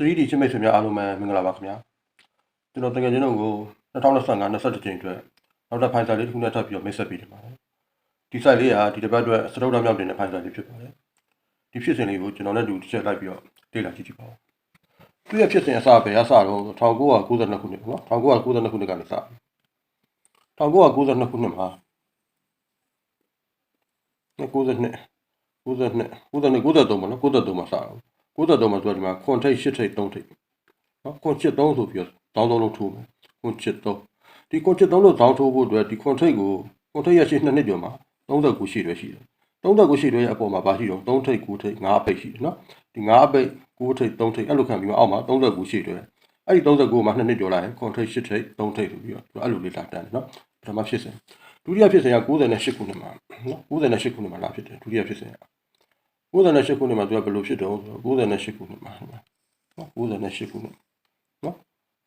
3D ချစ်မိတ်ဆွေများအားလုံးပဲမင်္ဂလာပါခင်ဗျာကျွန်တော်တကယ်ချင်းတို့ကို2025 21ကြိမ်အတွက်နောက်တစ်ဖိုင်စာလေးတစ်ခုနဲ့ထပ်ပြီးတော့မိတ်ဆက်ပေးတယ်ပါတယ်ဒီ site လေးကဒီတစ်ပတ်အတွက်စတုဒ္ဓမြောက်တင်တဲ့ဖိုင်စာလေးဖြစ်ပါတယ်ဒီဖြစ်စဉ်လေးကိုကျွန်တော်နဲ့တူတစ်ချက်လိုက်ပြီးတော့လေ့လာကြည့်ကြည့်ပါဦးသူရဲ့ဖြစ်စဉ်အစပဲအစတော့1992ခုနှစ်ပေါ့နော်1992ခုနှစ်ကနေစ1992ခုနှစ်မှာ92 92 92 93ပေါ့နော်93မှာစတော့ 93မှာသူကဒီမှာခွန်ထိတ်8ထိတ်3ထိတ်နော်ခွန်ချစ်3ဆိုပြီးတော့တောင်းသုံးလုံးထိုးမယ်ခွန်ချစ်3ဒီခွန်ချစ်3လို့တောင်းထိုးဖို့အတွက်ဒီခွန်ထိတ်ကိုခွန်ထိတ်ရရှိ2နှစ်ကျော်မှာ39ရှိရွယ်ရှိတယ်39ရှိရွယ်ရဲ့အပေါ်မှာပါရှိတော့3ထိတ်9ထိတ်5အပိတ်ရှိတယ်နော်ဒီ5အပိတ်9ထိတ်3ထိတ်အဲ့လိုခံပြီးတော့အောက်မှာ39ရှိရွယ်အဲ့ဒီ39မှာ2နှစ်ကျော်လာရင်ခွန်ထိတ်8ထိတ်3ထိတ်ဆိုပြီးတော့သူအဲ့လိုလေးလာတန်းတယ်နော်ပထမဖြစ်စဉ်ဒုတိယဖြစ်စဉ်က98ခုနှစ်မှာနော်98ခုနှစ်မှာလာဖြစ်တယ်ဒုတိယဖြစ်စဉ်က 98ခုနှစ်မှာသူကဘယ်လိုဖြစ်တော့ဆိုတော့98ခုနှစ်မှာနော်98ခုနှစ်နော်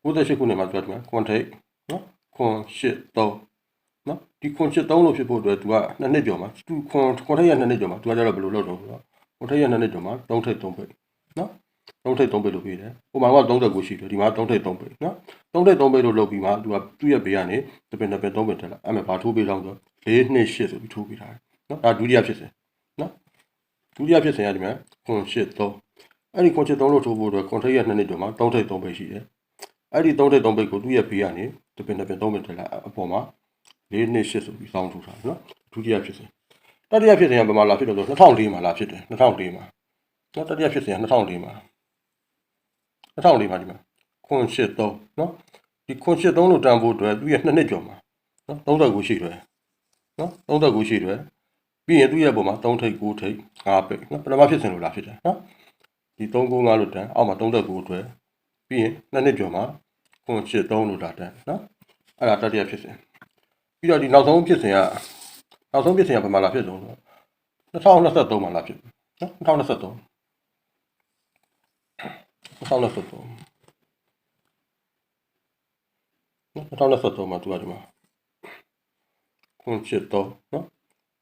98ခုနှစ်မှာသူကဒီမှာခွန်ထိတ်နော်ခွန်83နော်ဒီခွန်83လို့ဖြစ်ဖို့အတွက်သူကနှစ်နှစ်ကျော်မှာသူခွန်ခွန်ထိတ်ရနှစ်နှစ်ကျော်မှာသူကကြတော့ဘယ်လိုလုပ်တော့ဆိုတော့ခွန်ထိတ်ရနှစ်နှစ်ကျော်မှာ3ထိတ်3ပိတ်နော်3ထိတ်3ပိတ်လို့ပြီးတယ်ဟိုမှာက39ရှိတယ်ဒီမှာ3ထိတ်3ပိတ်နော်3ထိတ်3ပိတ်လို့လုပ်ပြီးမှသူကသူ့ရဲ့ဘေးကနေတပင်တပင်3ပိတ်တက်လာအဲ့မဲ့ဘာထိုးပေးတော့ဆို4နှစ်8ဆိုပြီးထိုးပေးထားတယ်နော်ဒါဒုတိယဖြစ်စဉ်နော် ဒုတိယဖြစ်စဉ်ကဒီမှာခွန်83အဲ့ဒီခွန်83လို့ထိုးဖို့အတွက်ခွန်ထိတ်ရနှစ်နှစ်ကျော်မှာ3ထိတ်3ပိတ်ရှိတယ်အဲ့ဒီ3ထိတ်3ပိတ်ကိုသူ့ရဲ့ဘေးကနေတပင်တပင်3ပိတ်တက်လာအပေါ်မှာ4နှစ်8ဆိုပြီးစောင်းထိုးထားတယ်နော်ဒုတိယဖြစ်စဉ်တတိယဖြစ်စဉ်ကဘယ်မှာလာဖြစ်လို့ဆို2004မှာလာဖြစ်တယ်2004မှာနော်တတိယဖြစ်စဉ်က2004မှာ2004မှာဒီမှာခွန်83နော်ဒီခွန်83လို့တန်ဖို့အတွက်သူရဲ့နှစ်နှစ်ကျော်မှာနော်39ရှိတယ်နော်39ရှိတယ် ပြီးရင်သူရဲ့ပုံမှာ3ထိပ်9ထိပ်5ပိတ်နော်ပထမဖြစ်စဉ်လို့လာဖြစ်တယ်နော်ဒီ395လို့တန်အောက်မှာ39အတွက်ပြီးရင်နှစ်နှစ်ကျော်မှာခွန်83လို့လာတန်နော်အဲ့ဒါတတိယဖြစ်စဉ်ပြီးတော့ဒီနောက်ဆုံးဖြစ်စဉ်ကနောက်ဆုံးဖြစ်စဉ်ကဘယ်မှာလာဖြစ်ဆုံးဆို2023မှာလာဖြစ်နော်2023 2023 2023မှာသူကဒီမှာခွန်ချစ်တော့နော်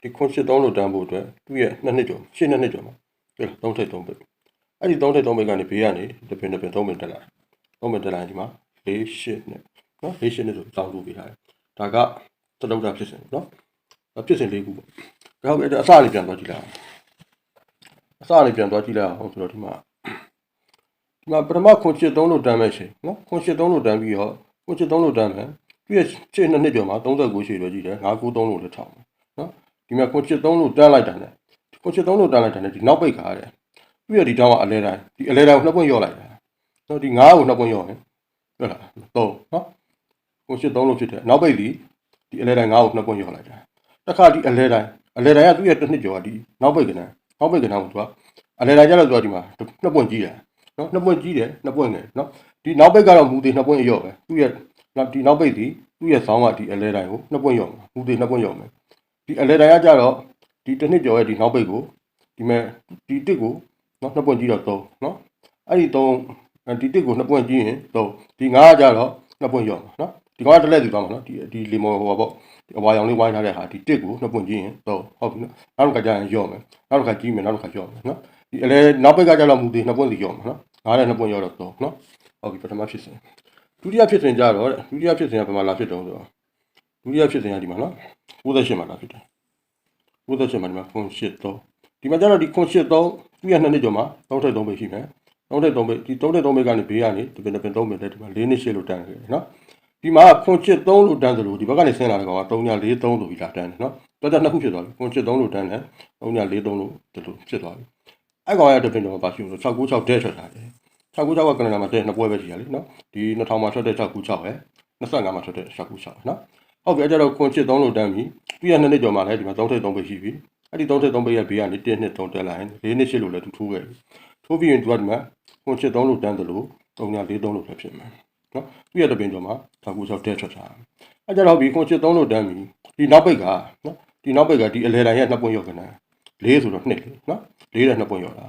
ဒီခွန်ချစ်တော့လို့တန်းဖို့အတွက်သူ့ရဲ့နှစ်နှစ်ကျော်ရှင်းနှစ်နှစ်ကျော်မှာပြလား3ထိပ်3ပိတ်အဲ့ဒီ3ထိပ်3ပိတ်ကနေဘေးကနေတပင်တပင်3ပိတ်တက်လာ3ပိတ်တက်လာဒီမှာ4 8နဲ့နော်4 8နဲ့ဆိုစောင်းလို့ပေးထားတယ်ဒါကသတုဒ္ဒဖြစ်စဉ်နော်ဖြစ်စဉ်လေးခုပေါ့ဒါဟုတ်ပြီအစလေးပြန်သွားကြည့်လိုက်အစလေးပြန်သွားကြည့်လိုက်အောင်ဆိုတော့ဒီမှာဒီမှာပထမခွန်ချစ်3လို့တန်းမဲ့ရှင်နော်ခွန်ချစ်3လို့တန်းပြီးတော့ခွန်ချစ်3လို့တန်းမယ်ပြည့်ရှင်းနှစ်နှစ်ကျော်မှာ39ရှိတော့ကြည့်တယ်993လို့လည်းထောက်မယ်နော် ဒီမှာခွန်ချစ်3လို့တန်းလိုက်တာနဲ့ခွန်ချစ်3လို့တန်းလိုက်တာနဲ့ဒီနောက်ပိတ်ခါရတယ်ပြည့်ဒီတောင်းကအလဲတိုင်းဒီအလဲတိုင်းကိုနှစ်ပွင့်ရော့လိုက်တာနော်ဒီ9ကိုနှစ်ပွင့်ရော့ရင်ဟုတ်လား3နော်ခွန်ချစ်3လို့ဖြစ်တယ်နောက်ပိတ်ဒီဒီအလဲတိုင်း9ကိုနှစ်ပွင့်ရော့လိုက်တာတစ်ခါဒီအလဲတိုင်းအလဲတိုင်းကသူ့ရဲ့တစ်နှစ်ကျော်ကဒီနောက်ပိတ်ကနန်းနောက်ပိတ်ကနန်းကိုသူကအလဲတိုင်းကျတော့သူကဒီမှာနှစ်ပွင့်ကြီးတယ်နော်နှစ်ပွင့်ကြီးတယ်နှစ်ပွင့်ငယ်နော်ဒီနောက်ပိတ်ကတော့မူသေးနှစ်ပွင့်ရော့ပဲသူ့ရဲ့နောက်ဒီနောက်ပိတ်ဒီသူ့ရဲ့ဆောင်းကဒီအလဲတိုင်းကိုနှစ်ပွင့်ရော့မှာမူသေးနှစ်ပွင့်ရော့မယ် ဒီအလဲတိုင်းကကြတော့ဒီတစ်နှစ်ကျော်ရဲ့ဒီနောက်ပိတ်ကိုဒီမဲ့ဒီတစ်ကိုနော်နှစ်ပွင့်ကြီးတော့3နော်အဲ့ဒီ3ဒီတစ်ကိုနှစ်ပွင့်ကြီးရင်3ဒီ9ကကြတော့နှစ်ပွင့်ရော့မှာနော်ဒီကောင်ကတစ်လက်စီသွားမှာနော်ဒီဒီလီမောဟိုပါပေါ့ဒီအဝါရောင်လေးဝိုင်းထားတဲ့ဟာဒီတစ်ကိုနှစ်ပွင့်ကြီးရင်3ဟုတ်ပြီနော်နောက်တစ်ခါကျရင်ရော့မယ်နောက်တစ်ခါကြီးမယ်နောက်တစ်ခါရော့မယ်နော်ဒီအလဲနောက်ပိတ်ကကြတော့မူသေးနှစ်ပွင့်စီရော့မှာနော်9နဲ့နှစ်ပွင့်ရော့တော့3နော်ဟုတ်ပြီပထမဖြစ်စဉ်ဒုတိယဖြစ်စဉ်ကြတော့တဲ့ဒုတိယဖြစ်စဉ်ကဘယ်မှာလာဖြစ်တော့ဆိုတော့ ဒုတိယဖြစ်စဉ်ကဒီမှာနော်98မှာလာဖြစ်တယ်98မှာဒီမှာခွန်83ဒီမှာကျတော့ဒီခွန်83သူ့ရဲ့နှစ်နှစ်ကျော်မှာ3ထိပ်3ပိတ်ရှိမယ်3ထိပ်3ပိတ်ဒီ3ထိပ်3ပိတ်ကနေဘေးကနေဒီပင်ပင်3ပိတ်တဲ့ဒီမှာ4နှစ်8လို့တန်းခဲ့တယ်နော်ဒီမှာခွန်83လို့တန်းသလိုဒီဘက်ကနေဆင်းလာတဲ့ကောင်က3ည43လို့ပြီးလာတန်းတယ်နော်တော်တော်နှစ်ခုဖြစ်သွားပြီခွန်83လို့တန်းတယ်3ည43လို့ဒီလိုဖြစ်သွားပြီအဲ့ကောင်ရဲ့ဒီပင်တော့ဘာရှိလို့696ဒဲထွက်တာတယ်696ကကနဒါမှာတဲ့နှစ်ပွဲပဲရှိရလေနော်ဒီ2000မှာထွက်တဲ့696ပဲ25မှာထွက်တဲ့696နော် ဟုတ်ပြီအဲ့ကြတော့ခွန်ချစ်3လို့တန်းပြီသူရနှစ်နှစ်ကျော်မှလည်းဒီမှာ3ထိပ်3ပိတ်ရှိပြီအဲ့ဒီ3ထိပ်3ပိတ်ရဲ့ဘေးကနေ1နှစ်3တက်လာရင်4နှစ်8လို့လည်းသူထိုးခဲ့ပြီထိုးပြီးရင်သူကဒီမှာခွန်ချစ်3လို့တန်းတယ်လို့3ည43လို့ပဲဖြစ်မှာနော်သူရတဲ့ပင်ကျော်မှာ696တဲ့ထွက်တာအဲ့ကြတော့ဒီခွန်ချစ်3လို့တန်းပြီဒီနောက်ပိတ်ကနော်ဒီနောက်ပိတ်ကဒီအလဲတိုင်းရဲ့နှစ်ပွင့်ရောက်ကန4ဆိုတော့2လေနော်4တဲ့နှစ်ပွင့်ရောက်တာ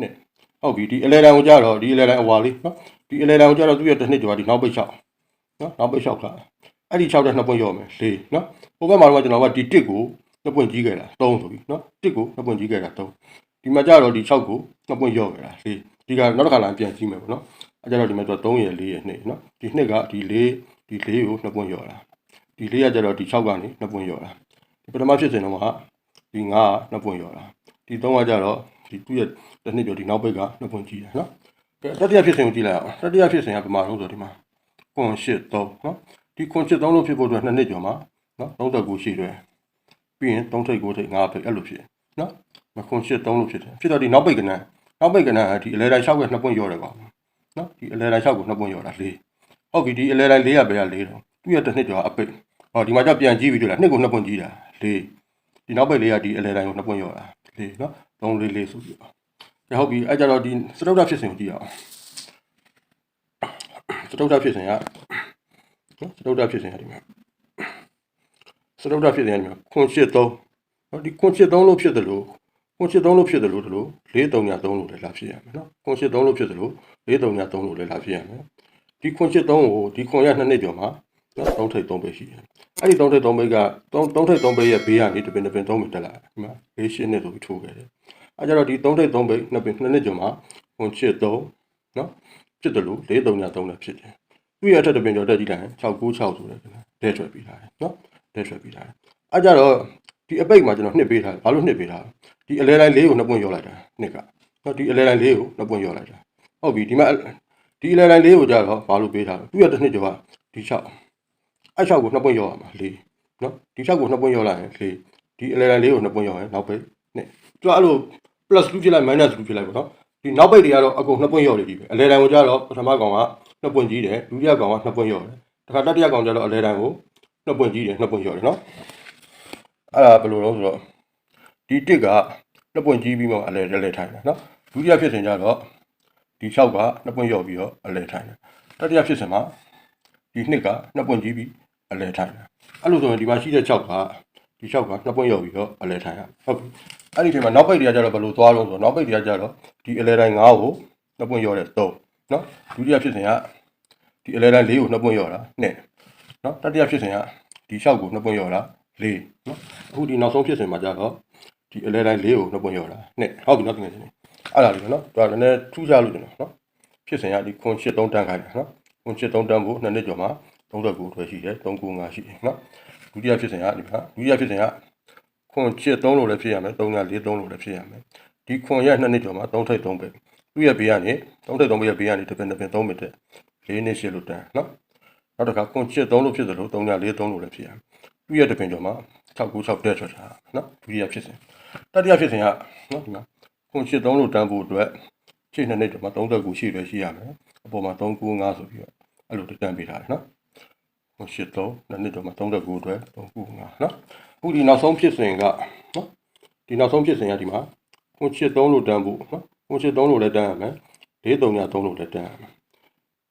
2ဟုတ်ပြီဒီအလဲတိုင်းကိုကြတော့ဒီအလဲတိုင်းအဝါလေးနော်ဒီအလဲတိုင်းကိုကြတော့သူ့ရဲ့တစ်နှစ်ကျော်ကဒီနောက်ပိတ်6နော်နောက်ပိတ်6ခါ အဲ့ဒီ6တဲ့နှစ်ပွင့်ရောမယ်၄နော်ဟိုဘက်မှာတော့ကျွန်တော်ကဒီ1ကိုနှစ်ပွင့်ကြီးခဲ့တာ3ဆိုပြီနော်1ကိုနှစ်ပွင့်ကြီးခဲ့တာ3ဒီမှာကြတော့ဒီ6ကိုနှစ်ပွင့်ရောခဲ့တာ၄ဒီဒီကနောက်တစ်ခါလာပြန်ကြည့်မယ်ပေါ့နော်အဲကြတော့ဒီမှာသူက3ရယ်4ရယ်2နော်ဒီ2ကဒီ4ဒီ4ကို2ပွင့်ရော်တာဒီ4ကကြတော့ဒီ6ကနေ2ပွင့်ရော်တာဒီပထမဖြစ်စဉ်တော့ကဒီ9က2ပွင့်ရော်တာဒီ3ကကြတော့ဒီသူ့ရဲ့တစ်နှစ်ကျော်ဒီနောက်ဘက်က2ပွင့်ကြီးတယ်နော်ကဲတတိယဖြစ်စဉ်ကိုကြည့်လိုက်အောင်တတိယဖြစ်စဉ်ကပမာဆုံးဆိုဒီမှာခွန်8 3နော် ဒီခွန်8 3လို့ဖြစ်ဖို့အတွက်2နှစ်ကျော်မှာနော်39ရှိတယ်ပြီးရင်3ထိပ်9ထိပ်9ထိပ်အဲ့လိုဖြစ်တယ်နော်မခွန်8 3လို့ဖြစ်တယ်ဖြစ်တော့ဒီနောက်ဘက်ကနန်းနောက်ဘက်ကနန်းဒီအလဲတိုင်း6က2ပွင့်ရော်တယ်ကွာနော်ဒီအလဲတိုင်း6ကို2ပွင့်ရော်တာ4ဟုတ်ပြီဒီအလဲတိုင်း400ပဲက4တော့သူ့ရဲ့တစ်နှစ်ကျော်အပိတ်ဟောဒီမှာကျပြန်ကြည့်ပြီးတွေ့လားနှစ်ကို2ပွင့်ကြီးတာ4ဒီနောက်ဘက်လေးကဒီအလဲတိုင်းကို2ပွင့်ရော်တာ4နော်3 4 4ဆိုပြီးတော့ကဲဟုတ်ပြီအဲကြတော့ဒီစတုတ္ထဖြစ်စဉ်ကိုကြည့်အောင်စတုတ္ထဖြစ်စဉ်က နော်စတုတ္ထဖြစ်စဉ်ကဒီမှာစတုတ္ထဖြစ်စဉ်ကဒီမှာခွန်8 3နော်ဒီခွန်8 3လို့ဖြစ်တယ်လို့ခွန်8 3လို့ဖြစ်တယ်လို့တို့4 3ည3လို့လည်းလာဖြစ်ရမယ်နော်ခွန်8 3လို့ဖြစ်တယ်လို့4 3ည3လို့လည်းလာဖြစ်ရမယ်ဒီခွန်8 3ကိုဒီခွန်ရ2နှစ်ကျော်မှာနော်3ထိပ်3ပဲရှိတယ်အဲ့ဒီ3ထိပ်3ပဲက3 3ထိပ်3ပဲရဲ့ဘေးကနေတပင်တပင်3ပဲတက်လာတယ်ဒီမှာ၄ရှင်းနဲ့ဆိုပြီးထိုးခဲ့တယ်အဲကြတော့ဒီ3ထိပ်3ပဲနှစ်ပင်နှစ်နှစ်ကျော်မှာခွန်8 3နော်ဖြစ်တယ်လို့4 3ည3လည်းဖြစ်တယ် သူ့ရဲ့အထက်တပင်ကျော်တက်ကြည့်လိုက်ရင်696ဆိုတယ်ခင်ဗျဒဲထွက်ပြီးလာတယ်နော်ဒဲထွက်ပြီးလာတယ်အဲကြတော့ဒီအပိတ်မှာကျွန်တော်နှစ်ပေးထားတယ်ဘာလို့နှစ်ပေးထားလဲဒီအလဲတိုင်းလေးကိုနှစ်ပွင့်ရောလိုက်တာနှစ်ကနော်ဒီအလဲတိုင်းလေးကိုနှစ်ပွင့်ရောလိုက်တာဟုတ်ပြီဒီမှာဒီအလဲတိုင်းလေးကိုကြတော့ဘာလို့ပေးထားလဲသူ့ရဲ့တစ်နှစ်ကျော်ကဒီ6အဲ့6ကိုနှစ်ပွင့်ရောရမှာလေးနော်ဒီ6ကိုနှစ်ပွင့်ရောလိုက်ရင်လေးဒီအလဲတိုင်းလေးကိုနှစ်ပွင့်ရောရင်နောက်ပိတ်နှစ်သူကအဲ့လို plus 2ဖြစ်လိုက် minus 2ဖြစ်လိုက်ပေါ့နော်ဒီနောက်ပိတ်တွေကတော့အကုန်နှစ်ပွင့်ရောနေပြီပဲအလဲတိုင်းကိုကြတော့ပထမကောင်က နှစ်ပွင့်ကြီးတယ်ဒုတိယကောင်ကနှစ်ပွင့်ရောတယ်တခါတတိယကောင်ကျတော့အလဲတိုင်းကိုနှစ်ပွင့်ကြီးတယ်နှစ်ပွင့်ရောတယ်နော်အဲ့ဒါဘယ်လိုလဲဆိုတော့ဒီတစ်ကနှစ်ပွင့်ကြီးပြီးမှအလဲလဲလဲထိုင်တယ်နော်ဒုတိယဖြစ်စဉ်ကျတော့ဒီ6ကနှစ်ပွင့်ရောပြီးတော့အလဲထိုင်တယ်တတိယဖြစ်စဉ်မှာဒီနှစ်ကနှစ်ပွင့်ကြီးပြီးအလဲထိုင်တယ်အဲ့လိုဆိုရင်ဒီမှာရှိတဲ့6ကဒီ6ကနှစ်ပွင့်ရောပြီးတော့အလဲထိုင်ရဟုတ်ပြီအဲ့ဒီချိန်မှာနောက်ပိတ်တွေကကျတော့ဘယ်လိုသွားလို့ဆိုတော့နောက်ပိတ်တွေကကျတော့ဒီအလဲတိုင်း9ကိုနှစ်ပွင့်ရောတဲ့3 နော်ဒုတိယဖြစ်စဉ်ကဒီအလဲတိုင်း4ကိုနှစ်ပွင့်ရောတာ2နော်တတိယဖြစ်စဉ်ကဒီ6ကိုနှစ်ပွင့်ရောတာ4နော်အခုဒီနောက်ဆုံးဖြစ်စဉ်မှာကျတော့ဒီအလဲတိုင်း4ကိုနှစ်ပွင့်ရောတာ2ဟုတ်ပြီနော်တကယ်ချင်းအဲ့ဒါလေးပဲနော်ဒါလည်းနည်းထူးခြားလို့ကျွန်တော်နော်ဖြစ်စဉ်ကဒီခွန်8 3တန်းခိုင်းတာနော်ခွန်8 3တန်းကိုနှစ်နှစ်ကျော်မှာ39ထွဲရှိတယ်395ရှိတယ်နော်ဒုတိယဖြစ်စဉ်ကဒီမှာဒုတိယဖြစ်စဉ်ကခွန်8 3လို့လည်းဖြစ်ရမယ်3 4 3လို့လည်းဖြစ်ရမယ်ဒီခွန်ရဲ့နှစ်နှစ်ကျော်မှာ3ထိပ်3ပဲ သူ့ရဲ့ဘေးကနေ3ထိပ်3ပဲရဲ့ဘေးကနေတစ်ပင်တစ်ပင်3မီတာ၄နှစ်ရှိလို့တန်းနော်နောက်တစ်ခါခွန်8 3လို့ဖြစ်တယ်လို့3 4 3လို့လည်းဖြစ်ရမယ်သူ့ရဲ့တစ်ပင်ကျော်မှာ696တက်ထွက်တာနော်ဒုတိယဖြစ်စဉ်တတိယဖြစ်စဉ်ကနော်ဒီမှာခွန်8 3လို့တန်းဖို့အတွက်ရှင်းနှစ်နှစ်ကျော်မှာ39ရှိတယ်ရှိရမယ်အပေါ်မှာ395ဆိုပြီးတော့အဲ့လိုတန်းပေးထားတယ်နော်ခွန်8 3နှစ်နှစ်ကျော်မှာ39အတွက်395နော်အခုဒီနောက်ဆုံးဖြစ်စဉ်ကနော်ဒီနောက်ဆုံးဖြစ်စဉ်ကဒီမှာခွန်8 3လို့တန်းဖို့နော် ခွန်8 3လို့လည်းတန်းရမယ်4 3ည3လို့လည်းတန်းရမယ်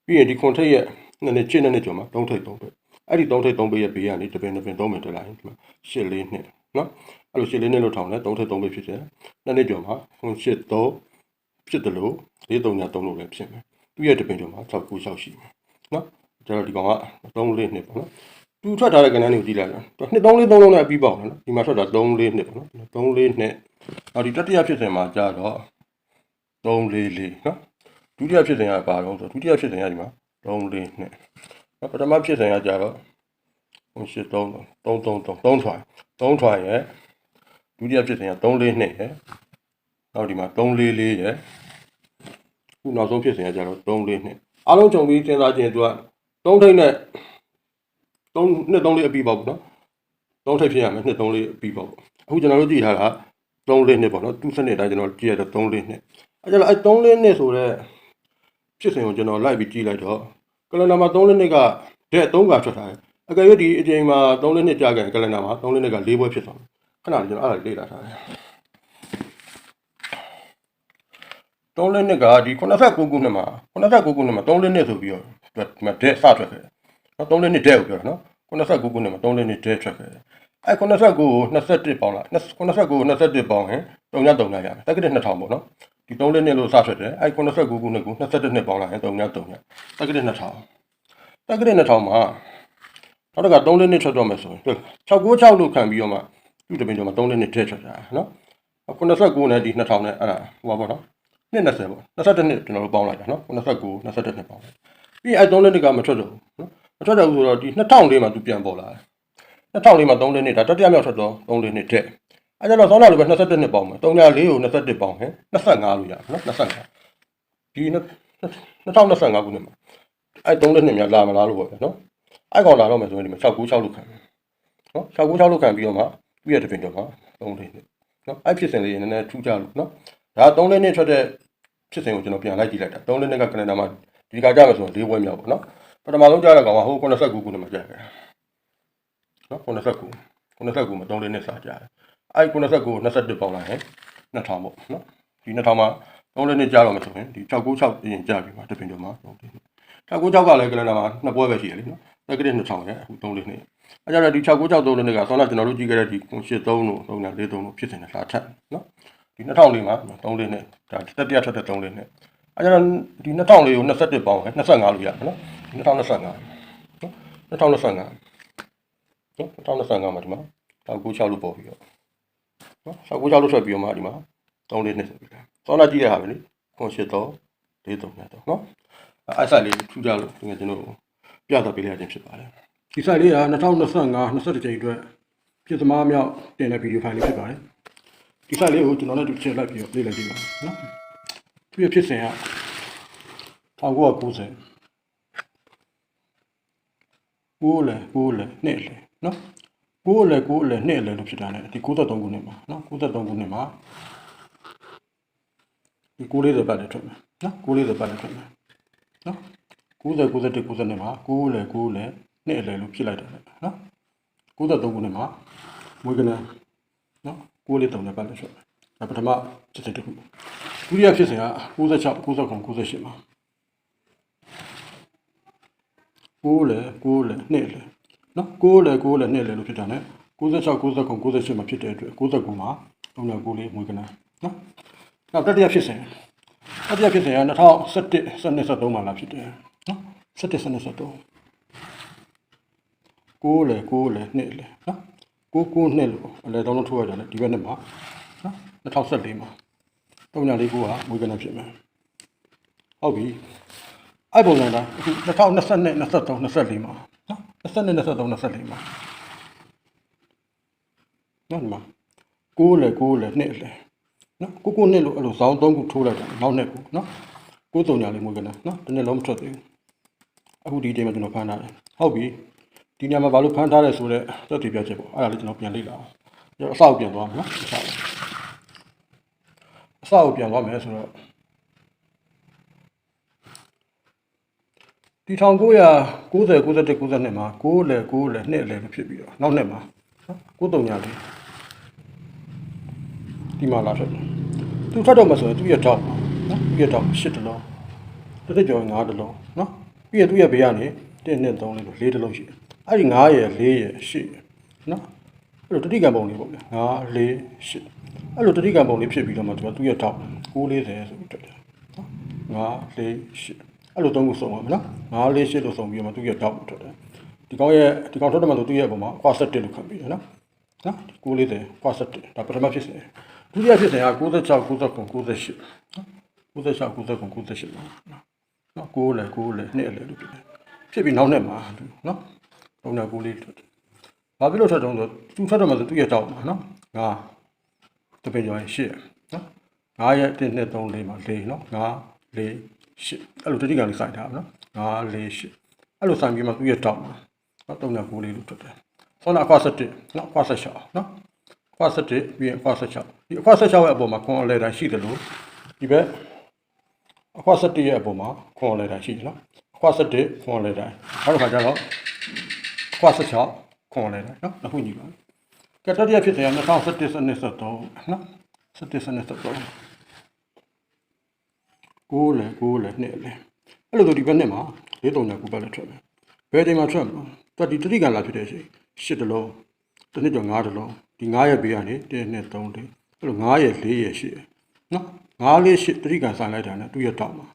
ပြီးရင်ဒီခွန်ထိပ်ရဲ့နှစ်နှစ်ချစ်နှစ်နှစ်ကျော်မှာ3ထိပ်3ပဲအဲ့ဒီ3ထိပ်3ပဲရဲ့ဘေးကနေတပင်တပင်3ပင်တက်လာရင်ဒီမှာ8လေးနှစ်နော်အဲ့လို8လေးနှစ်လို့ထောင်လဲ3ထိပ်3ပဲဖြစ်တယ်နှစ်နှစ်ကျော်မှာခွန်8 3ဖြစ်တယ်လို့4 3ည3လို့လည်းဖြစ်မယ်သူ့ရဲ့တပင်ကျော်မှာ6 9 6ရှိမယ်နော်ကျတော့ဒီကောင်က3လေးနှစ်ပေါ့နော်သူထွက်ထားတဲ့ကဏ္ဍတွေကိုကြည့်လိုက်တော့နှစ်3လေး3လုံးနဲ့အပြီးပေါက်တယ်နော်ဒီမှာထွက်တာ3လေးနှစ်ပေါ့နော်3လေးနှစ်အော်ဒီတတိယဖြစ်စဉ်မှာကြာတော့ 3လေးလေးနော်ဒုတိယဖြစ်စဉ်ကပါတော့ဆိုဒုတိယဖြစ်စဉ်ကဒီမှာ3လေးနှစ်နော်ပထမဖြစ်စဉ်ကကြာတော့8 3 3 3 3 3ထွာ3ထွာရဲ့ဒုတိယဖြစ်စဉ်က3လေးနှစ်ရဲ့နောက်ဒီမှာ3လေးလေးရဲ့ခုနောက်ဆုံးဖြစ်စဉ်ကကြာတော့3လေးနှစ်အားလုံးခြုံပြီးစဉ်းစားခြင်းသူက3ထိပ်နဲ့3နှစ်3လေးအပြီးပေါ့နော်3ထိပ်ဖြစ်ရမယ်နှစ်3လေးအပြီးပေါ့အခုကျွန်တော်တို့ကြည့်ထားတာ3လေးနှစ်ပေါ့နော်သူ့စနစ်တိုင်းကျွန်တော်ကြည့်ရတော့3လေးနှစ် အဲကြတော့အဲ3လေးနှစ်ဆိုတော့ဖြစ်စဉ်ကိုကျွန်တော်လိုက်ပြီးကြည့်လိုက်တော့ကလန်ဒါမှာ3လေးနှစ်ကတဲ့3ကထွက်ထားတယ်အကယ်၍ဒီအချိန်မှာ3လေးနှစ်ကြာခဲ့ကလန်ဒါမှာ3လေးနှစ်က၄ဘွဲဖြစ်သွားတယ်ခဏလေးကျွန်တော်အဲ့ဒါလေ့လာထားတယ်3လေးနှစ်ကဒီ89ခုနှစ်မှာ89ခုနှစ်မှာ3လေးနှစ်ဆိုပြီးတော့ဒီမှာတဲ့စထွက်ခဲ့တယ်နော်3လေးနှစ်တဲ့ကိုပြောတာနော်89ခုနှစ်မှာ3လေးနှစ်တဲ့ထွက်ခဲ့တယ်အဲ89ကို21ပေါင်းလိုက်89ကို21ပေါင်းရင်3ည3ညရမယ်တက္ကသိုလ်2000ပေါ့နော် ဒီ3လေးနှစ်လို့စထွက်တယ်အဲ89ခုနှစ်ကို21နှစ်ပေါင်းလိုက်ရင်3ည3ညတက္ကသိုလ်2000တက္ကသိုလ်2000မှာနောက်တစ်ခါ3လေးနှစ်ထွက်တော့မယ်ဆိုရင်696လို့ခံပြီးတော့မှသူ့တပင်ကျော်မှာ3လေးနှစ်တဲ့ထွက်တာနော်89နဲ့ဒီ2000နဲ့အဲ့ဒါဟိုပါပေါ့နော်နှစ်20ပေါ့21နှစ်ကျွန်တော်တို့ပေါင်းလိုက်တာနော်29 21နှစ်ပေါင်းလိုက်ပြီးအဲ3နှစ်ကမထွက်တော့ဘူးနော်မထွက်တော့ဘူးဆိုတော့ဒီ2000လေးမှာသူပြန်ပေါ်လာတယ်2000လေးမှာ3နှစ်ဒါတတိယမြောက်ထွက်တော့3နှစ်တဲ့ အဲကျတော့သောနာလိုပဲ21နှစ်ပေါင်းမယ်3ည4ကို21ပေါင်းဟင်25လို့ရနော်25ဒီ2025ခုနှစ်မှာအဲ3နှစ်များလာမလားလို့ပေါ့ဗျာနော်အဲကောင်လာတော့မယ်ဆိုရင်ဒီမှာ696လို့ခံမယ်နော်696လို့ခံပြီးတော့မှပြည့်ရတဲ့ပြင်တော့မှာ3နှစ်နော်အဲဖြစ်စဉ်လေးနည်းနည်းထူးကြလို့နော်ဒါ3နှစ်ထွက်တဲ့ဖြစ်စဉ်ကိုကျွန်တော်ပြန်လိုက်ကြည့်လိုက်တာ3နှစ်ကကနေဒါမှာဒီကကြမယ်ဆိုရင်၄ဘွဲမြောက်ပေါ့နော်ပထမဆုံးကြားတဲ့ကောင်ကဟို89ခုနှစ်မှာကြားခဲ့နော်89 89မှာ3နှစ်စာကြားတယ် အဲ89 21ပေါင်းလိုက်ဟဲ့2000ပေါ့နော်ဒီ2000မှာ3နှစ်ကြားတော့မယ်ဆိုရင်ဒီ696ပြင်ကြားပြီမှာတပင်တော့မှာ3နှစ်696ကလည်းကလန်ဒါမှာနှစ်ပွဲပဲရှိရလေနော်တက်ကရက်2000ရဲ့အခု3နှစ်အဲကြတော့ဒီ696 3နှစ်ကဆောင်းလာကျွန်တော်တို့ကြည့်ခဲ့တဲ့ဒီ83တို့3943တို့ဖြစ်နေတယ်လာထက်နော်ဒီ2000လေးမှာ3နှစ်နဲ့ဒါတက်တရထွက်တဲ့3နှစ်နဲ့အဲကြတော့ဒီ2000လေးကို21ပေါင်းပဲ25လို့ရမယ်နော်ဒီ2025နော်2025နော်2025မှာဒီမှာ696လို့ပေါ်ပြီးတော့ နော်696လို့ထွက်ပြီးတော့မှဒီမှာ3လေးနှစ်ဆိုပြီးတာဆောင်းလာကြည့်ရတာပဲလေခွန်ရှစ်တော့၄3နဲ့တော့နော်အဲ့ဆိုင်လေးထူကြလို့ဒီကကျွန်တော်ပြသပေးရခြင်းဖြစ်ပါတယ်ဒီဆိုင်လေးက2025 21ကြိမ်အတွက်ပြည်သမားမြောက်တင်တဲ့ဗီဒီယိုဖိုင်လေးဖြစ်ပါတယ်ဒီဆိုင်လေးကိုကျွန်တော်လည်းဒီချက်လိုက်ပြီးတော့လေ့လာကြည့်ပါနော်သူရဲ့ဖြစ်စဉ်က1990ကိုးလေကိုးလေနှစ်လေနော် ကိုးလေကိုးလေနှစ်လေလို့ဖြစ်တာ ਨੇ ဒီ93ခုနှစ်မှာနော်93ခုနှစ်မှာဒီကိုးလေးတွေပတ်တယ်ထွက်မယ်နော်ကိုးလေးတွေပတ်တယ်ထွက်မယ်နော်90 91 92မှာ9လေ9လေနှစ်အလေလို့ဖြစ်လိုက်တာလေနော်93ခုနှစ်မှာမွေးကနန်းနော်9လေး3လေပတ်တယ်ထွက်မယ်ဒါပထမစစ်စစ်တစ်ခုဒုတိယဖြစ်စဉ်က96 99 98မှာ9လေ9လေနှစ်လေ နော်9လေ9လေနှစ်လေလို့ဖြစ်တာ ਨੇ 96 99 98မှာဖြစ်တဲ့အတွက်99မှာ3လေ9လေးမွေးကနန်းနော်နောက်တတိယဖြစ်စဉ်တတိယဖြစ်စဉ်က2017 2023မှာလာဖြစ်တယ်နော်17 2023ကိုးလေကိုးလေနှစ်လေနော်ကိုးကိုးနှစ်လို့အလဲတောင်းလို့ထိုးရတယ်လေဒီဘက်နှစ်မှာနော်2014မှာတုံညာလေးကိုကမွေးကနဖြစ်မယ်ဟုတ်ပြီအဲ့ပုံစံကအခု2022 23 24မှာနော် 22 23 24မှာနော်ဒီမှာကိုးလေကိုးလေနှစ်လေနော်ကိုကိုနှစ်လို့အဲ့လိုဇောင်း၃ခုထိုးလိုက်တာနောက်နှစ်ခုနော်ကိုတုံညာလေးမွေးကနနော်တစ်နှစ်လုံးမထွက်သေးဘူးအခုဒီချိန်မှာကျွန်တော်ဖမ်းထားတယ်ဟုတ်ပြီဒီညမှာဘာလို့ဖမ်းထားလဲဆိုတော့သက်တည်ပြချက်ပေါ့အဲ့ဒါလေးကျွန်တော်ပြန်လေ့လာအောင်ကျွန်တော်အဆောက်ပြန်သွားမယ်နော်အဆောက်အဆောက်ပြန်သွားမယ်ဆိုတော့ 1990 91 92မှာ6လေ6လေ2လေဖြစ်ပြီးတော့နောက်နှစ်မှာနော်ကိုတုံညာလေးဒီမှာလာထွက်တယ်သူထွက်တော့မှဆိုရင်သူ့ရဲ့တောက်နော်သူ့ရဲ့တောက်၈တလုံးတစ်သက်ကျော်9တလုံးနော်ပြီးရင်သူ့ရဲ့ဘေးကနေ1 2 3လေးလို့4တလုံးရှိတယ်အဲ့ဒီ9ရဲ့4ရဲ့8ရဲ့နော်အဲ့လိုတတိကံပုံလေးပေါ့ဗျာ9 4 8အဲ့လိုတတိကံပုံလေးဖြစ်ပြီးတော့မှသူကသူ့ရဲ့တောက်940ဆိုပြီးထွက်တယ်နော်9 4 8 အဲ့လိုသုံးခုစုံပါမယ်နော်9 4 8လို့စုံပြီးတော့မှသူ့ရဲ့တောက်ထွက်တယ်ဒီကောင်ရဲ့ဒီကောင်ထွက်တော့မှဆိုသူ့ရဲ့ပုံမှာ quad 7လို့ခံပြီးတယ်နော်နော်940 quad 7ဒါပထမဖြစ်စဉ်ဒုတိယဖြစ်စဉ်က96 99 98နော်96 99 98ပါနော်9လေ9လေနှစ်လေလို့ဖြစ်တယ်ဖြစ်ပြီးနောက်နှစ်မှာနော်ပုံနဲ့9လေးထွက်တယ်ဘာဖြစ်လို့ထွက်တော့ဆိုသူထွက်တော့မှဆိုသူ့ရဲ့တောက်မှာနော်ငါတပင်ကျော်ရင်8နော်ငါရဲ့1 2 3 4မှာ4နော်ငါ4 8အဲ့လိုတတိကလေးစိုက်ထားပါနော်ငါ4 8အဲ့လိုစိုက်ပြီးမှသူ့ရဲ့တောက်မှာနော်3နဲ့9လေးလို့ထွက်တယ်ဆောနာကွာ7နော်ကွာ7နော်ခွဆက်တစ်ပြီးရင်ခွဆက်6ဒီခွဆက်6ရဲ့အပေါ်မှာခွန်အလဲတိုင်းရှိတယ်လို့ဒီဘက်အခွဆက်1ရဲ့အပေါ်မှာခွန်အလဲတိုင်းရှိတယ်နော်ခွဆက်1ခွန်အလဲတိုင်းနောက်တစ်ခါကျတော့ခွဆက်6ခွန်အလဲတိုင်းနော်အခုညီပါကတတိယဖြစ်တယ်2017စနစ်73နော်17စနစ်73 ကိုးလေကိုးလေနှစ်လေအဲ့လိုဆိုဒီဘက်နှစ်မှာလေးတုံနဲ့ကူပတ်လက်ထွက်မယ်ဘယ်ချိန်မှာထွက်မလဲသူဒီတတိကံလာဖြစ်တဲ့အချိန်ရှစ်တလုံးတစ်နှစ်ကျော်9တလုံးဒီ9ရက်ပေးကနေ1 2 3 4အဲ့လို9ရက်4ရက်8ရက်နော်9လေး8တတိကံဆိုင်လိုက်တာနဲ့သူ့ရဲ့တောက်မှာ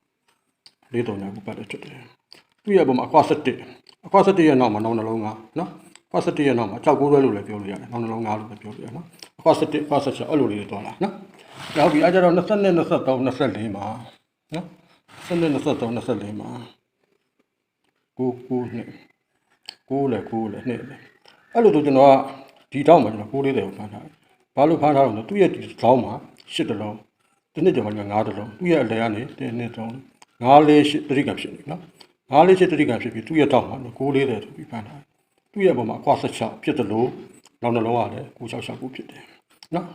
လေးတုံညာကိုပတ်တဲ့ထွက်တယ်သူ့ရဲ့ပုံမှာအကွာ7အကွာ7ရဲ့နောက်မှာနောက်နှလုံးကနော်အကွာ7ရဲ့နောက်မှာကြောက်ကိုးရဲလို့လည်းပြောလို့ရတယ်နောက်နှလုံး9လို့လည်းပြောလို့ရတယ်နော်အကွာ7အကွာ7အဲ့လိုလေးတွေသွားလာနော်ရောက်ပြီအဲကြတော့22 23 24မှာ နော်22 23 24မှာကိုကိုနဲ့ကိုလေကိုလေနဲ့လေအဲ့လိုဆိုကျွန်တော်ကဒီတောင်းမှာကျွန်တော်640ကိုဖမ်းထားတယ်ဘာလို့ဖမ်းထားတော့လဲသူ့ရဲ့ဒီတောင်းမှာ8တလုံးဒီနေ့ကျွန်တော်က9တလုံးသူ့ရဲ့အလဲကနေ1 2 3 9 4 8တတိကဖြစ်နေနော်9 4 8တတိကဖြစ်ပြီးသူ့ရဲ့တောင်းမှာ640ဆိုပြီးဖမ်းထားတယ်သူ့ရဲ့ပုံမှာအကွာ16ဖြစ်တယ်လို့နောက်နှလုံးကလည်း966ခုဖြစ်တယ်နော်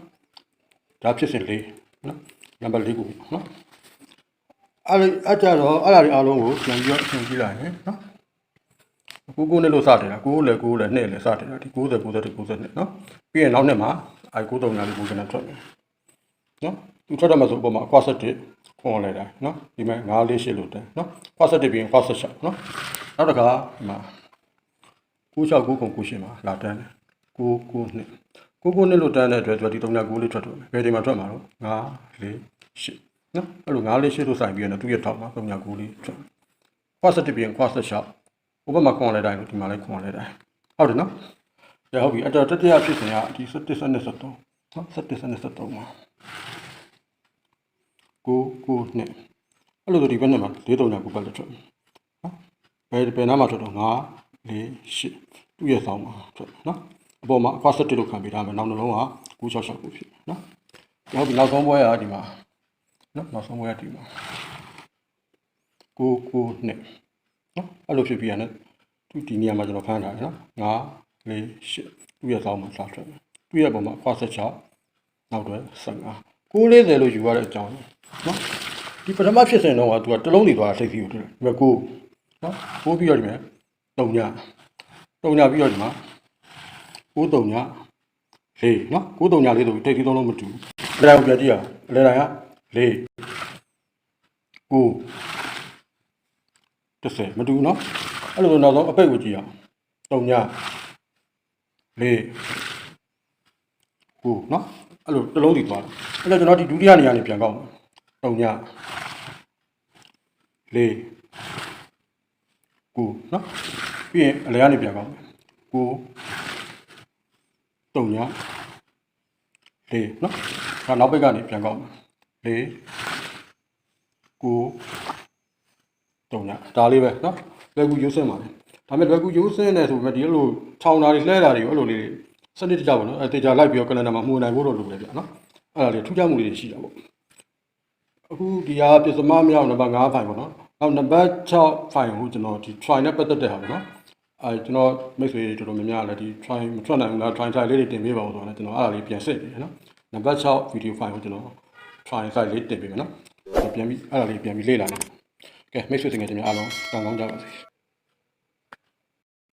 ဒါဖြစ်စဉ်လေးနော်နံပါတ်၄ခုနော် အဲ့ဒီအကြတော့အဲ့ဒါတွေအားလုံးကိုပြန်ပြီးတော့အရှင်ကြည့်လိုက်ရင်နော်ကိုကိုနဲ့လို့စတယ်လားကိုလည်းကိုလည်းနဲ့လည်းစတယ်လားဒီ90 90 90နဲ့နော်ပြီးရင်နောက်နှစ်မှာအဲ93ညာလေးကိုကျွန်တော်ထွက်မယ်နော်သူထွက်တော့မှဆိုအပေါ်မှာအကွာ7ခွန်လိုက်တာနော်ဒီမဲ့9 4 8လို့တန်းနော်အကွာ7ပြီးရင်အကွာ16နော်နောက်တစ်ခါဒီမှာ96 9ခု9ရှင်မှာလာတန်းတယ်9 9နှစ်ကိုကိုနဲ့လို့တန်းတဲ့အတွက်သူကဒီ3နဲ့9လေးထွက်တော့မယ်ဘယ်ဒီမှာထွက်မှာတော့9 4 8 နော်အဲ့လို9 4 8လို့စိုက်ပြီးရင်သူရဲ့ထောက်မှာ3နဲ့9လေးထွက်ခွာစတစ်ပြင်ခွာစရှောက်ဟိုဘက်မှာခွန်လိုက်တိုင်းလို့ဒီမှာလည်းခွန်လိုက်တိုင်းဟုတ်တယ်နော်ဒါဟုတ်ပြီအဲ့တော့တတိယဖြစ်စဉ်ကဒီ17 73နော်17 73မှာကိုကိုနဲ့အဲ့လိုဆိုဒီဘက်နဲ့မှာ၄3နဲ့9ဘက်လက်ထွက်နော်ဘယ်ဘယ်နားမှာထွက်တော့9 4 8သူ့ရဲ့ဆောင်းမှာထွက်နော်အပေါ်မှာအကွာ17လို့ခံပေးထားမယ်နောက်နှလုံးက966ကိုဖြစ်နော်နောက်ပြီးနောက်ဆုံးပွဲကဒီမှာ နော်နောက်ဆုံးပွဲကဒီမှာကိုကိုနဲ့နော်အဲ့လိုဖြစ်ပြီးရတယ်သူဒီနေရာမှာကျွန်တော်ဖမ်းထားတယ်နော်9 4 8သူ့ရဲ့ဆောင်းမှာစထွက်တယ်သူ့ရဲ့ပုံမှာအကွာ16နောက်တော့15 940လို့ယူရတဲ့အကြောင်းနော်ဒီပထမဖြစ်စဉ်တော့ကသူကတလုံးနေသွားတာစိတ်စီကိုတွေ့တယ်ဒီမှာကိုနော်ပိုးပြီးတော့ဒီမှာတုံညတုံညပြီးတော့ဒီမှာကိုတုံညလေးနော်ကိုတုံညလေးဆိုပြီးတိတ်တီးသုံးလုံးမတူဘူးလဲတိုင်းကိုပြကြည့်ရအောင်လဲတိုင်းက လေးကို30မတူဘူးနော်အဲ့လိုဆိုနောက်ဆုံးအပိတ်ကိုကြည့်ရအောင်တုံညလေးကိုနော်အဲ့လိုတစ်လုံးစီသွားတယ်အဲ့တော့ကျွန်တော်ဒီဒုတိယနေရာနေပြန်ကောက်မယ်တုံညလေးကိုနော်ပြီးရင်အလဲကနေပြန်ကောက်မယ်ကိုတုံညလေးနော်ဒါနောက်ဘက်ကနေပြန်ကောက်မယ် လေးကိုတုံညဒါလေးပဲနော်လွယ်ကူရိုးစင်းပါလေဒါပေမဲ့လွယ်ကူရိုးစင်းတယ်ဆိုပေမဲ့ဒီလိုထောင်တာတွေလှဲတာတွေအဲ့လိုလေးစနစ်တကျပါနော်အဲတေချာလိုက်ပြီးတော့ကလန်ဒါမှာမှုန်နိုင်ဖို့တော့လိုတယ်ဗျာနော်အဲ့ဒါလေးထူးခြားမှုလေးတွေရှိတာပေါ့အခုဒီဟာပြစမမြောက်နံပါတ်5ဖိုင်ပေါ့နော်နောက်နံပါတ်6ဖိုင်ကိုကျွန်တော်ဒီ try နဲ့ပတ်သက်တဲ့ဟာပေါ့နော်အဲကျွန်တော်မိတ်ဆွေတွေတော်တော်များများလည်းဒီ try မထွက်နိုင်ဘူးလား try try လေးတွေတင်ပေးပါဦးဆိုတော့လည်းကျွန်တော်အဲ့ဒါလေးပြန်စစ်နေတယ်နော်နံပါတ်6 video file ကိုကျွန်တော် try site လေးတင်ပေးမယ်နော်ပြန်ပြီးအဲ့ဒါလေးပြန်ပြီးလေ့လာနေကဲမိတ်ဆွေတကယ်တည်းများအားလုံးကောင်းကောင်းကြပါစေ